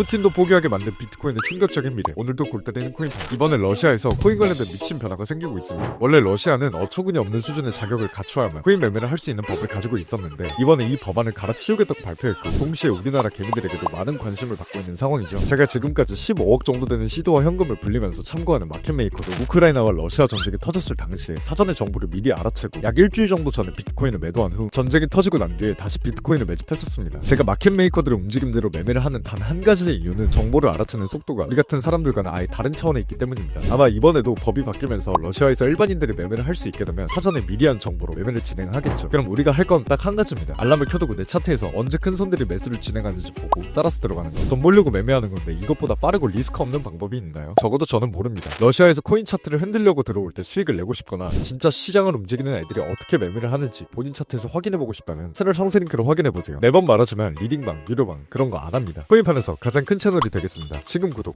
푸틴도 포기하게 만든 비트코인의 충격적인 미래. 오늘도 골때리는 코인판 이번에 러시아에서 코인 관련된 미친 변화가 생기고 있습니다. 원래 러시아는 어처구니 없는 수준의 자격을 갖춰야만 코인 매매를 할 수 있는 법을 가지고 있었는데 이번에 이 법안을 갈아치우겠다고 발표했고 동시에 우리나라 개미들에게도 많은 관심을 받고 있는 상황이죠. 제가 지금까지 15억 정도 되는 시도와 현금을 불리면서 참고하는 마켓 메이커도 우크라이나와 러시아 전쟁이 터졌을 당시에 사전에 정보를 미리 알아채고 약 일주일 정도 전에 비트코인을 매도한 후 전쟁이 터지고 난 뒤에 다시 비트코인을 매집했었습니다. 제가 마켓 메이커들의 움직임대로 매매를 하는 단 한 가지 의 이유는 정보를 알아채는 속도가 우리 같은 사람들과는 아예 다른 차원에 있기 때문입니다. 아마 이번에도 법이 바뀌면서 러시아에서 일반인들이 매매를 할 수 있게 되면 사전에 미리한 정보로 매매를 진행하겠죠. 그럼 우리가 할 건 딱 한 가지입니다. 알람을 켜두고 내 차트에서 언제 큰 손들이 매수를 진행하는지 보고 따라서 들어가는 거돈 벌려고 매매하는 건데 이것보다 빠르고 리스크 없는 방법이 있나요? 적어도 저는 모릅니다. 러시아에서 코인 차트를 흔들려고 들어올 때 수익을 내고 싶거나 진짜 시장을 움직이는 애들이 어떻게 매매를 하는지 본인 차트에서 확인해보고 싶다면 채널 상세 링크를 확인해보세요. 매번 말하지만 리딩방, 유료방 그런 거 안 합니다. 코인판에서 가장 큰 채널이 되겠습니다. 지금 구독